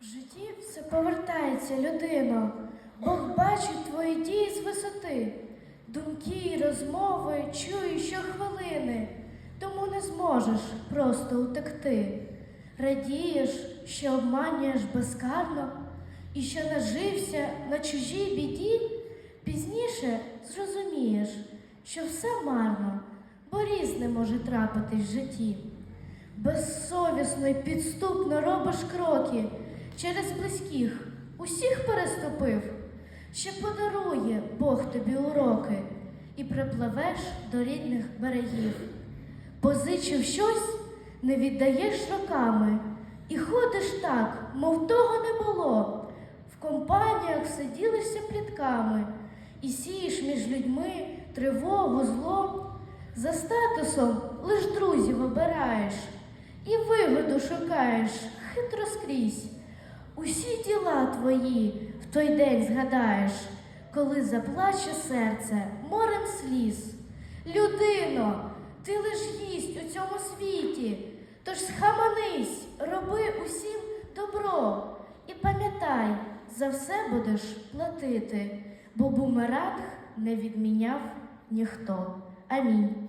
В житті все повертається, людино. Бог бачить твої дії з висоти. Думки й розмови чуєш щохвилини, тому не зможеш просто утекти. Радієш, що обманюєш безкарно, і що нажився на чужій біді, пізніше зрозумієш, що все марно, бо різне може трапитись в житті. Безсовісно й підступно робиш кроки через близьких, усіх переступив, ще подарує Бог тобі уроки і припливеш до рідних берегів. Позичив щось, не віддаєш роками, і ходиш так, мов того не було. В компаніях сиділишся плітками і сієш між людьми тривогу, зло. За статусом лиш друзів обираєш і вигоду шукаєш хитро скрізь. Усі діла твої в той день згадаєш, коли заплаче серце морем сліз. Людино, ти лиш гість у цьому світі, тож схаменись, роби усім добро і пам'ятай, за все будеш платити, бо бумеранг не відміняв ніхто. Амінь.